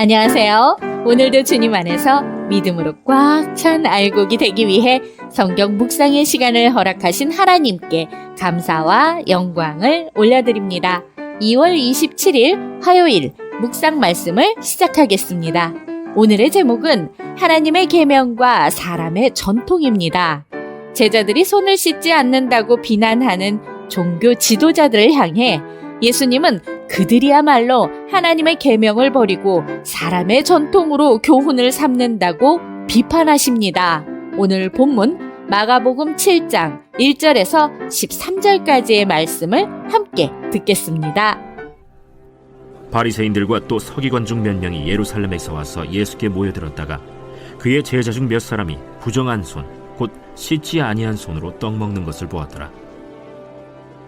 안녕하세요. 오늘도 주님 안에서 믿음으로 꽉 찬 알곡이 되기 위해 성경 묵상의 시간을 허락하신 하나님께 감사와 영광을 올려드립니다. 2월 27일 화요일 묵상 말씀을 시작하겠습니다. 오늘의 제목은 하나님의 계명과 사람의 전통입니다. 제자들이 손을 씻지 않는다고 비난하는 종교 지도자들을 향해 예수님은 그들이야말로 하나님의 계명을 버리고 사람의 전통으로 교훈을 삼는다고 비판하십니다. 오늘 본문 마가복음 7장 1절에서 13절까지의 말씀을 함께 듣겠습니다. 바리새인들과 또 서기관 중 몇 명이 예루살렘에서 와서 예수께 모여들었다가 그의 제자 중 몇 사람이 부정한 손, 곧 씻지 아니한 손으로 떡 먹는 것을 보았더라.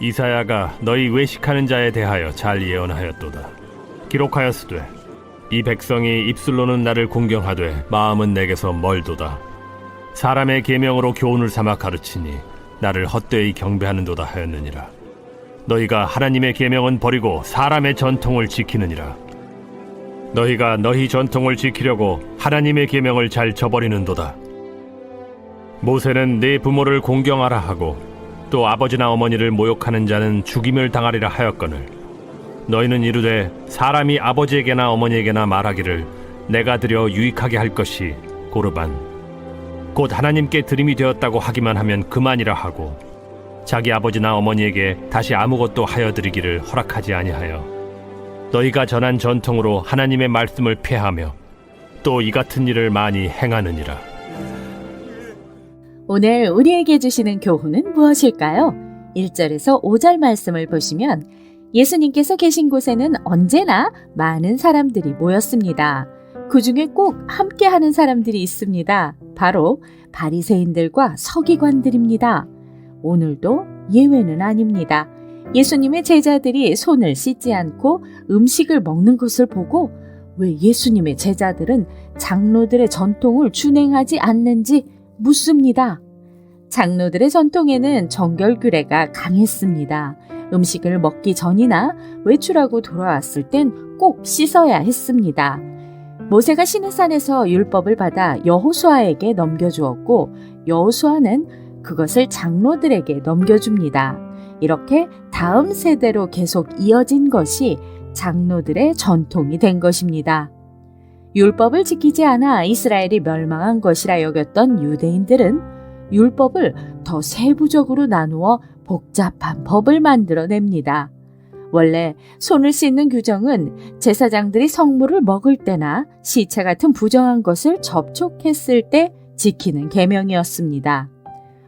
이사야가 너희 외식하는 자에 대하여 잘 예언하였도다. 기록하였으되 이 백성이 입술로는 나를 공경하되 마음은 내게서 멀도다. 사람의 계명으로 교훈을 삼아 가르치니 나를 헛되이 경배하는도다 하였느니라. 너희가 하나님의 계명은 버리고 사람의 전통을 지키느니라. 너희가 너희 전통을 지키려고 하나님의 계명을 잘 저버리는도다. 모세는 네 부모를 공경하라 하고 또 아버지나 어머니를 모욕하는 자는 죽임을 당하리라 하였거늘. 너희는 이르되 사람이 아버지에게나 어머니에게나 말하기를 내가 드려 유익하게 할 것이 고르반. 곧 하나님께 드림이 되었다고 하기만 하면 그만이라 하고 자기 아버지나 어머니에게 다시 아무것도 하여 드리기를 허락하지 아니하여 너희가 전한 전통으로 하나님의 말씀을 폐하며 또 이 같은 일을 많이 행하느니라 오늘 우리에게 주시는 교훈은 무엇일까요? 1절에서 5절 말씀을 보시면 예수님께서 계신 곳에는 언제나 많은 사람들이 모였습니다. 그 중에 꼭 함께 하는 사람들이 있습니다. 바로 바리새인들과 서기관들입니다. 오늘도 예외는 아닙니다. 예수님의 제자들이 손을 씻지 않고 음식을 먹는 것을 보고 왜 예수님의 제자들은 장로들의 전통을 준행하지 않는지 묻습니다. 장로들의 전통에는 정결규례가 강했습니다. 음식을 먹기 전이나 외출하고 돌아왔을 땐 꼭 씻어야 했습니다. 모세가 시내산에서 율법을 받아 여호수아에게 넘겨주었고 여호수아는 그것을 장로들에게 넘겨줍니다. 이렇게 다음 세대로 계속 이어진 것이 장로들의 전통이 된 것입니다. 율법을 지키지 않아 이스라엘이 멸망한 것이라 여겼던 유대인들은 율법을 더 세부적으로 나누어 복잡한 법을 만들어냅니다. 원래 손을 씻는 규정은 제사장들이 성물을 먹을 때나 시체 같은 부정한 것을 접촉했을 때 지키는 계명이었습니다.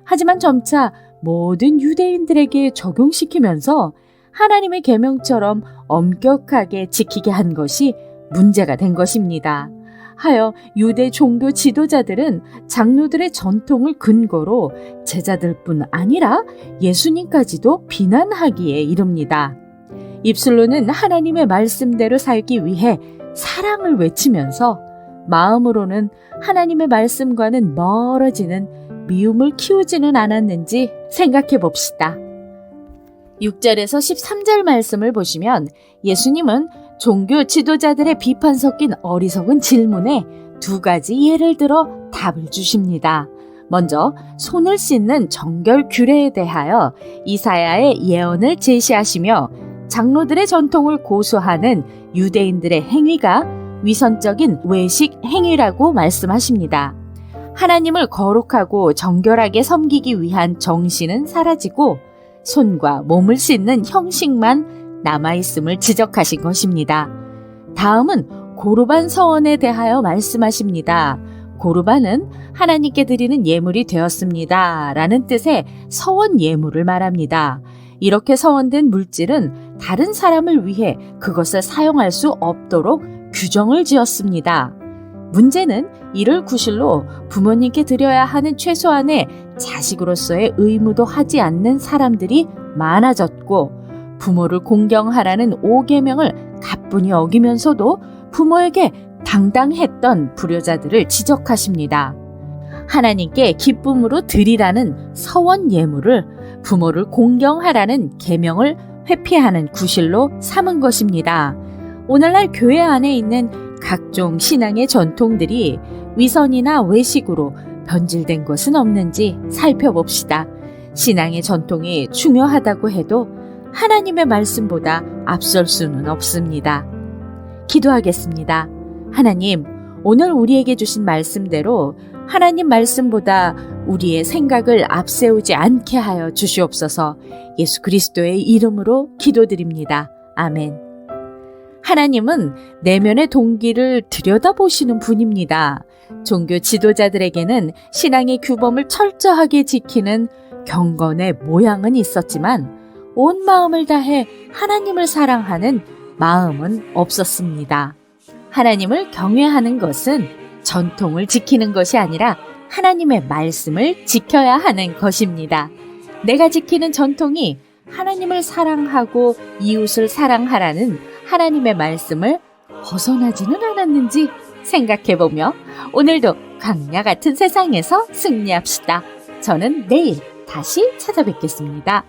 하지만 점차 모든 유대인들에게 적용시키면서 하나님의 계명처럼 엄격하게 지키게 한 것이 문제가 된 것입니다. 하여 유대 종교 지도자들은 장로들의 전통을 근거로 제자들뿐 아니라 예수님까지도 비난하기에 이릅니다. 입술로는 하나님의 말씀대로 살기 위해 사랑을 외치면서 마음으로는 하나님의 말씀과는 멀어지는 미움을 키우지는 않았는지 생각해 봅시다. 6절에서 13절 말씀을 보시면 예수님은 종교 지도자들의 비판 섞인 어리석은 질문에 두 가지 예를 들어 답을 주십니다. 먼저 손을 씻는 정결 규례에 대하여 이사야의 예언을 제시하시며 장로들의 전통을 고수하는 유대인들의 행위가 위선적인 외식 행위라고 말씀하십니다. 하나님을 거룩하고 정결하게 섬기기 위한 정신은 사라지고 손과 몸을 씻는 형식만 남아있음을 지적하신 것입니다. 다음은 고르반 서원에 대하여 말씀하십니다. 고르반은 하나님께 드리는 예물이 되었습니다. 라는 뜻의 서원 예물을 말합니다. 이렇게 서원된 물질은 다른 사람을 위해 그것을 사용할 수 없도록 규정을 지었습니다. 문제는 이를 구실로 부모님께 드려야 하는 최소한의 자식으로서의 의무도 하지 않는 사람들이 많아졌고 부모를 공경하라는 오계명을 가뿐히 어기면서도 부모에게 당당했던 불효자들을 지적하십니다. 하나님께 기쁨으로 드리라는 서원 예물을 부모를 공경하라는 계명을 회피하는 구실로 삼은 것입니다. 오늘날 교회 안에 있는 각종 신앙의 전통들이 위선이나 외식으로 변질된 것은 없는지 살펴봅시다. 신앙의 전통이 중요하다고 해도 하나님의 말씀보다 앞설 수는 없습니다. 기도하겠습니다. 하나님, 오늘 우리에게 주신 말씀대로 하나님 말씀보다 우리의 생각을 앞세우지 않게 하여 주시옵소서 예수 그리스도의 이름으로 기도드립니다. 아멘. 하나님은 내면의 동기를 들여다보시는 분입니다. 종교 지도자들에게는 신앙의 규범을 철저하게 지키는 경건의 모양은 있었지만 온 마음을 다해 하나님을 사랑하는 마음은 없었습니다. 하나님을 경외하는 것은 전통을 지키는 것이 아니라 하나님의 말씀을 지켜야 하는 것입니다. 내가 지키는 전통이 하나님을 사랑하고 이웃을 사랑하라는 하나님의 말씀을 벗어나지는 않았는지 생각해보며 오늘도 강야 같은 세상에서 승리합시다. 저는 내일 다시 찾아뵙겠습니다.